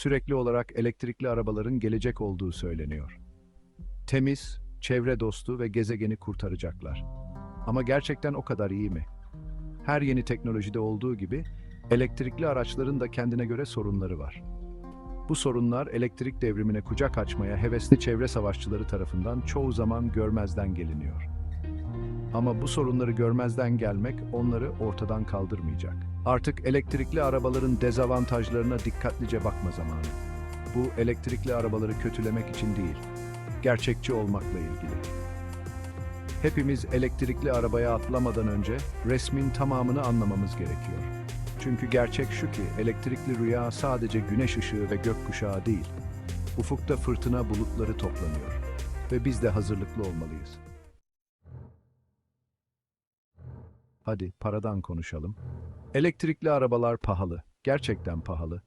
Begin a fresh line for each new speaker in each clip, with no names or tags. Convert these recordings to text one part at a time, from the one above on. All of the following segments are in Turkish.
sürekli olarak elektrikli arabaların gelecek olduğu söyleniyor. Temiz, çevre dostu ve gezegeni kurtaracaklar. Ama gerçekten o kadar iyi mi? Her yeni teknolojide olduğu gibi elektrikli araçların da kendine göre sorunları var. Bu sorunlar elektrik devrimine kucak açmaya hevesli çevre savaşçıları tarafından çoğu zaman görmezden geliniyor. Ama bu sorunları görmezden gelmek onları ortadan kaldırmayacak. Artık elektrikli arabaların dezavantajlarına dikkatlice bakma zamanı. Bu elektrikli arabaları kötülemek için değil, gerçekçi olmakla ilgili. Hepimiz elektrikli arabaya atlamadan önce resmin tamamını anlamamız gerekiyor. Çünkü gerçek şu ki elektrikli rüya sadece güneş ışığı ve gökkuşağı değil. Ufukta fırtına bulutları toplanıyor ve biz de hazırlıklı olmalıyız. Hadi paradan konuşalım. Elektrikli arabalar pahalı, gerçekten pahalı.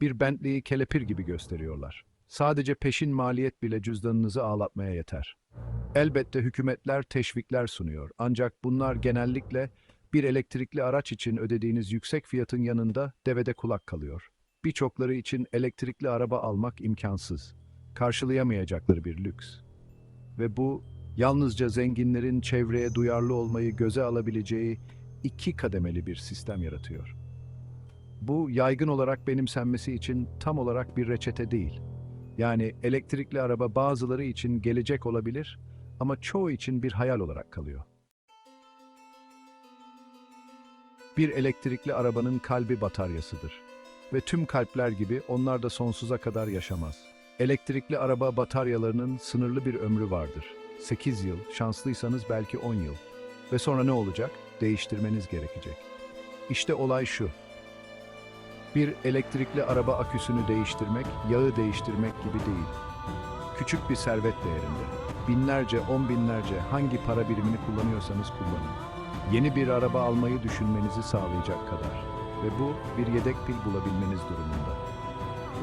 Bir Bentley'i kelepir gibi gösteriyorlar. Sadece peşin maliyet bile cüzdanınızı ağlatmaya yeter. Elbette hükümetler teşvikler sunuyor. Ancak bunlar genellikle bir elektrikli araç için ödediğiniz yüksek fiyatın yanında devede kulak kalıyor. Birçokları için elektrikli araba almak imkansız. Karşılayamayacakları bir lüks. Ve bu yalnızca zenginlerin çevreye duyarlı olmayı göze alabileceği iki kademeli bir sistem yaratıyor. Bu yaygın olarak benimsenmesi için tam olarak bir reçete değil. Yani elektrikli araba bazıları için gelecek olabilir ama çoğu için bir hayal olarak kalıyor. Bir elektrikli arabanın kalbi bataryasıdır. Ve tüm kalpler gibi onlar da sonsuza kadar yaşamaz. Elektrikli araba bataryalarının sınırlı bir ömrü vardır. 8 yıl, şanslıysanız belki 10 yıl. Ve sonra ne olacak? Değiştirmeniz gerekecek. İşte olay şu. Bir elektrikli araba aküsünü değiştirmek, yağı değiştirmek gibi değil. Küçük bir servet değerinde. Binlerce, on binlerce hangi para birimini kullanıyorsanız kullanın. Yeni bir araba almayı düşünmenizi sağlayacak kadar. Ve bu bir yedek pil bulabilmeniz durumunda.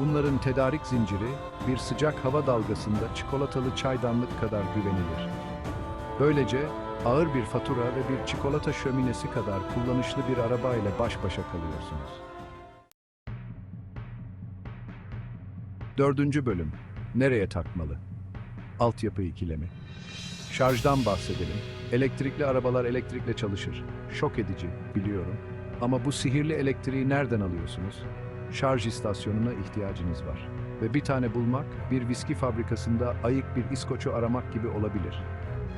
Bunların tedarik zinciri bir sıcak hava dalgasında çikolatalı çaydanlık kadar güvenilir. Böylece ağır bir fatura ve bir çikolata şöminesi kadar kullanışlı bir araba ile baş başa kalıyorsunuz. Dördüncü bölüm. Nereye takmalı? Altyapı ikilemi. Şarjdan bahsedelim. Elektrikli arabalar elektrikle çalışır. Şok edici, biliyorum. Ama bu sihirli elektriği nereden alıyorsunuz? Şarj istasyonuna ihtiyacınız var. Ve bir tane bulmak, bir viski fabrikasında ayık bir İskoç'u aramak gibi olabilir.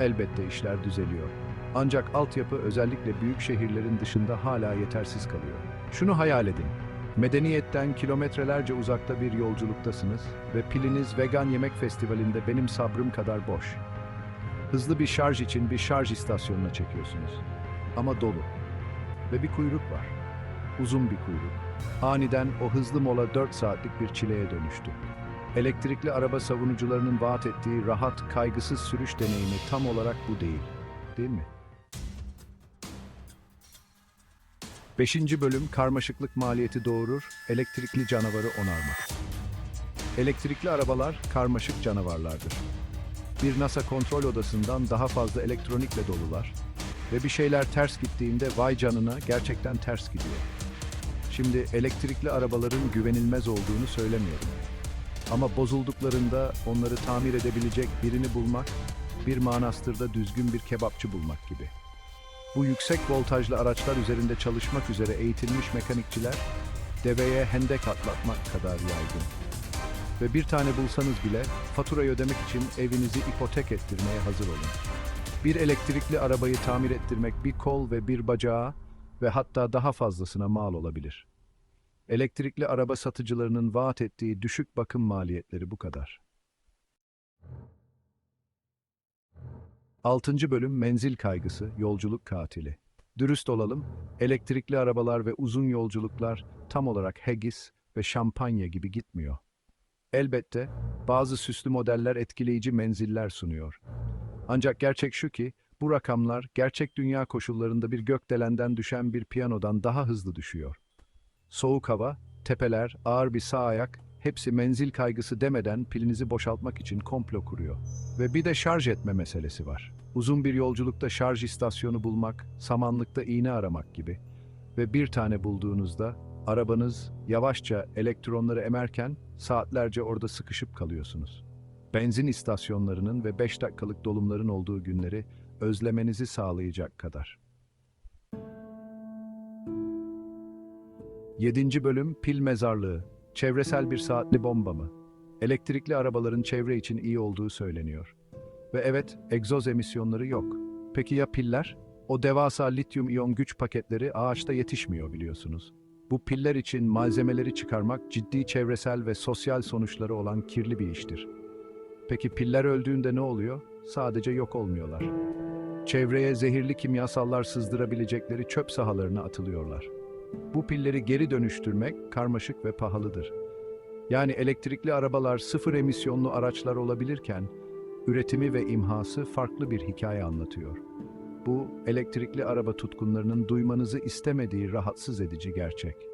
Elbette işler düzeliyor. Ancak altyapı özellikle büyük şehirlerin dışında hala yetersiz kalıyor. Şunu hayal edin. Medeniyetten kilometrelerce uzakta bir yolculuktasınız ve piliniz vegan yemek festivalinde benim sabrım kadar boş. Hızlı bir şarj için bir şarj istasyonuna çekiyorsunuz. Ama dolu. Ve bir kuyruk var. Uzun bir kuyruk. Aniden o hızlı mola 4 saatlik bir çileye dönüştü. Elektrikli araba savunucularının vaat ettiği rahat, kaygısız sürüş deneyimi tam olarak bu değil. Değil mi? Beşinci bölüm karmaşıklık maliyeti doğurur, elektrikli canavarı onarmak. Elektrikli arabalar karmaşık canavarlardır. Bir NASA kontrol odasından daha fazla elektronikle dolular ve bir şeyler ters gittiğinde vay canına gerçekten ters gidiyor. Şimdi elektrikli arabaların güvenilmez olduğunu söylemiyorum. Ama bozulduklarında onları tamir edebilecek birini bulmak, bir manastırda düzgün bir kebapçı bulmak gibi. Bu yüksek voltajlı araçlar üzerinde çalışmak üzere eğitilmiş mekanikçiler, deveye hendek atlatmak kadar yaygın. Ve bir tane bulsanız bile faturayı ödemek için evinizi ipotek ettirmeye hazır olun. Bir elektrikli arabayı tamir ettirmek bir kol ve bir bacağa ve hatta daha fazlasına mal olabilir. Elektrikli araba satıcılarının vaat ettiği düşük bakım maliyetleri bu kadar. 6. bölüm menzil kaygısı, yolculuk katili. Dürüst olalım, elektrikli arabalar ve uzun yolculuklar tam olarak Haggis ve şampanya gibi gitmiyor. Elbette bazı süslü modeller etkileyici menziller sunuyor. Ancak gerçek şu ki bu rakamlar gerçek dünya koşullarında bir gökdelenden düşen bir piyanodan daha hızlı düşüyor. Soğuk hava, tepeler, ağır bir sağ ayak hepsi menzil kaygısı demeden pilinizi boşaltmak için komplo kuruyor. Ve bir de şarj etme meselesi var. Uzun bir yolculukta şarj istasyonu bulmak, samanlıkta iğne aramak gibi. Ve bir tane bulduğunuzda Arabanız yavaşça elektronları emerken saatlerce orada sıkışıp kalıyorsunuz. Benzin istasyonlarının ve 5 dakikalık dolumların olduğu günleri özlemenizi sağlayacak kadar. 7. bölüm Pil Mezarlığı. Çevresel bir saatli bomba mı? Elektrikli arabaların çevre için iyi olduğu söyleniyor. Ve evet, egzoz emisyonları yok. Peki ya piller? O devasa lityum iyon güç paketleri ağaçta yetişmiyor biliyorsunuz. Bu piller için malzemeleri çıkarmak ciddi çevresel ve sosyal sonuçları olan kirli bir iştir. Peki piller öldüğünde ne oluyor? Sadece yok olmuyorlar. Çevreye zehirli kimyasallar sızdırabilecekleri çöp sahalarına atılıyorlar. Bu pilleri geri dönüştürmek karmaşık ve pahalıdır. Yani elektrikli arabalar sıfır emisyonlu araçlar olabilirken, üretimi ve imhası farklı bir hikaye anlatıyor. Bu, elektrikli araba tutkunlarının duymanızı istemediği rahatsız edici gerçek.